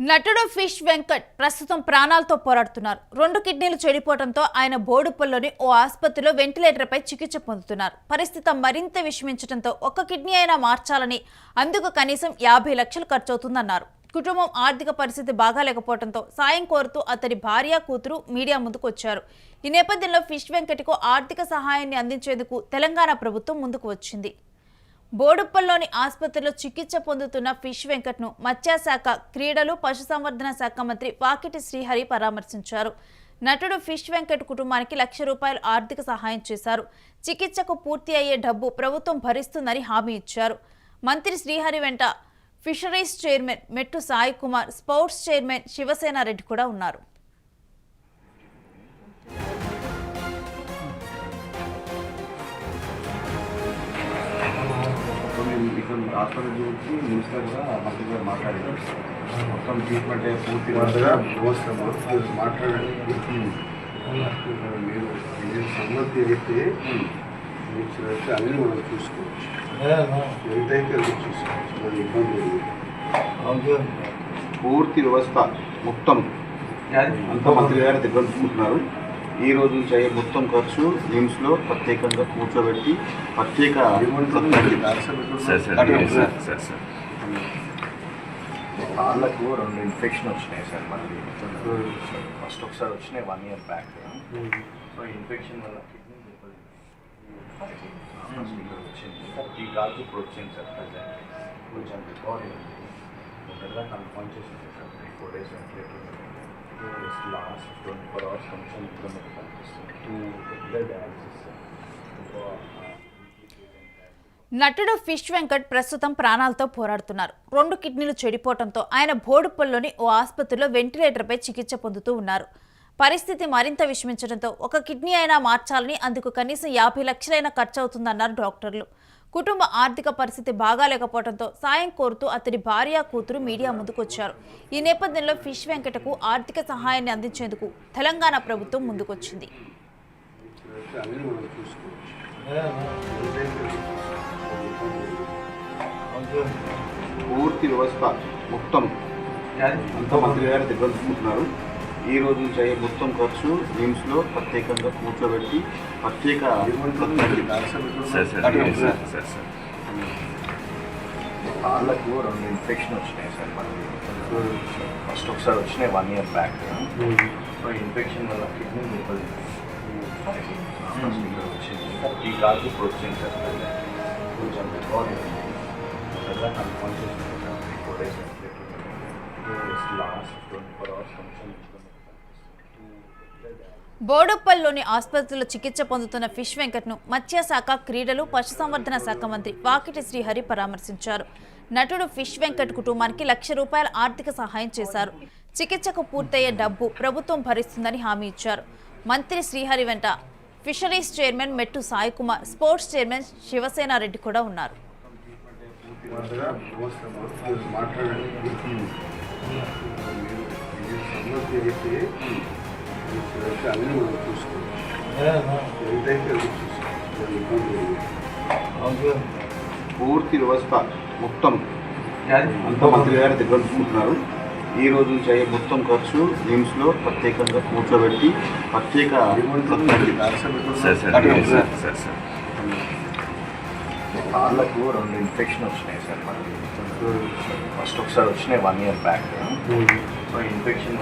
నటుడు ఫిష్ వెంకట్ ప్రస్తుతం ప్రాణాలతో పోరాడుతున్నారు. రెండు కిడ్నీలు చెడిపోవడంతో ఆయన బోడుపల్లిలోని ఓ ఆసుపత్రిలో వెంటిలేటర్పై చికిత్స పొందుతున్నారు. పరిస్థితి మరింత విషమించడంతో ఒక్క కిడ్నీ అయినా మార్చాలని అందుకు కనీసం యాభై లక్షలు ఖర్చవుతుందన్నారు. కుటుంబం ఆర్థిక పరిస్థితి బాగాలేకపోవడంతో సాయం కోరుతూ అతడి భార్య కూతురు మీడియా ముందుకు వచ్చారు. ఈ నేపథ్యంలో ఫిష్ వెంకట్కు ఆర్థిక సహాయాన్ని అందించేందుకు తెలంగాణ ప్రభుత్వం ముందుకు వచ్చింది. బోడుప్పల్లోని ఆసుపత్రిలో చికిత్స పొందుతున్న ఫిష్ వెంకట్ను మత్స్యశాఖ క్రీడలు పశుసంవర్ధన శాఖ మంత్రి పాకిటి శ్రీహరి పరామర్శించారు. నటుడు ఫిష్ వెంకట్ కుటుంబానికి లక్ష రూపాయలు ఆర్థిక సహాయం చేశారు. చికిత్సకు పూర్తి అయ్యే డబ్బు ప్రభుత్వం భరిస్తుందని హామీ ఇచ్చారు. మంత్రి శ్రీహరి వెంట fisheries chairman Mettu Sai Kumar sports chairman Shivasena Reddy కూడా ఉన్నారు. హాస్పిటల్ చూసి మినిస్టర్ కూడా మంత్రి గారు మాట్లాడారు. మొత్తం ట్రీట్మెంట్ పూర్తిగా మాట్లాడండి మీరు సమ్మతి అయితే మీకు అయితే అన్నీ మనం చూసుకోవచ్చు. ఎంతైతే అది చూసుకోవచ్చు. మన ఇబ్బంది లేదు. పూర్తి వ్యవస్థ మొత్తం అంతా మంత్రి గారి దగ్గర చూసుకుంటున్నారు ఈ రోజు నుంచి అయ్యే మొత్తం ఖర్చు నిమ్స్లో ప్రత్యేకంగా కూర్చోబెట్టి ప్రత్యేక కాళ్ళకు రెండు ఇన్ఫెక్షన్ వచ్చినాయి సార్ మనకి ఫస్ట్ ఒకసారి వచ్చినాయి one year back so infection వల్ల కిడ్నీ వచ్చింది. ఈ కాల్కి ఇప్పుడు వచ్చింది సార్ ప్రజెంట్ కొంచెం రికవరీ ఉంది. ఒకటిగా కన్ఫర్మ్ చేసింది sir three four days ventilator last twenty four hours function ఇబ్బంది to the dialysis. నటుడు ఫిష్ వెంకట్ ప్రస్తుతం ప్రాణాలతో పోరాడుతున్నారు రెండు కిడ్నీలు చెడిపోవడంతో ఆయన బోడుపల్లిలోని ఓ ఆసుపత్రిలో వెంటిలేటర్పై చికిత్స పొందుతూ ఉన్నారు పరిస్థితి మరింత విషమించడంతో ఒక కిడ్నీ అయినా మార్చాలని అందుకు కనీసం యాభై లక్షలైనా ఖర్చు అవుతుందన్నారు డాక్టర్లు. కుటుంబ ఆర్థిక పరిస్థితి బాగాలేకపోవడంతో సాయం కోరుతూ అతడి భార్య కూతురు మీడియా ముందుకొచ్చారు. ఈ నేపథ్యంలో ఫిష్ వెంకటకు ఆర్థిక సహాయాన్ని అందించేందుకు తెలంగాణ ప్రభుత్వం ముందుకొచ్చింది. పూర్తి వ్యవస్థ మొత్తం అంతా మంత్రి గారి దగ్గర చూసుకుంటున్నారు ఈ రోజు నుంచి అయ్యే మొత్తం ఖర్చు నిమ్స్లో ప్రత్యేకంగా కూర్చోబెట్టి ప్రత్యేక ఏమంటుంది రాష్ట్రపతి sir sir sir sir sir. కాళ్ళకు రెండు ఇన్ఫెక్షన్ వచ్చినాయి సార్ మనకి ఫస్ట్ ఒకసారి వచ్చినాయి one year back so infection వల్ల కిడ్నీ దెబ్బలు ఫస్ట్ ఇక్కడ వచ్చింది. ఈ కాల్కి ఇప్పుడు వచ్చింది సార్ ప్రజెంట్ కొంచెం రికవరీ ఉంది. ఒకటిగా కన్ఫర్మ్ చేసింది sir three four days ventilator last twenty four hours కొంచెం ఇబ్బంది కనిపిస్తుంది బోడుప్పల్లోని ఆసుపత్రిలో చికిత్స పొందుతున్న ఫిష్ వెంకట్ను మత్స్యశాఖ క్రీడలు పశుసంవర్ధన శాఖ మంత్రి వాకిటి శ్రీహరి పరామర్శించారు. నటుడు ఫిష్ వెంకట్ కుటుంబానికి లక్ష రూపాయల ఆర్థిక సహాయం చేశారు. చికిత్సకు పూర్తయ్యే డబ్బు ప్రభుత్వం భరిస్తుందని హామీ ఇచ్చారు. మంత్రి శ్రీహరి వెంట ఫిషరీస్ చైర్మన్ మెట్టు సాయికుమార్ స్పోర్ట్స్ చైర్మన్ శివసేనారెడ్డి కూడా ఉన్నారు. మాట్లాడండి. అన్నీ మనం పూర్తి వ్యవస్థ మొత్తం అంతా మంత్రి గారి దగ్గర చూసుకుంటున్నారు. ఈ రోజు నుంచి అయ్యే మొత్తం ఖర్చు నిమ్స్లో ప్రత్యేకంగా కూర్చోబెట్టి ప్రత్యేక కాళ్ళకు రెండు ఇన్ఫెక్షన్ వచ్చినాయి సార్ మనకి ఫస్ట్ ఒకసారి వచ్చినాయి one year back so infection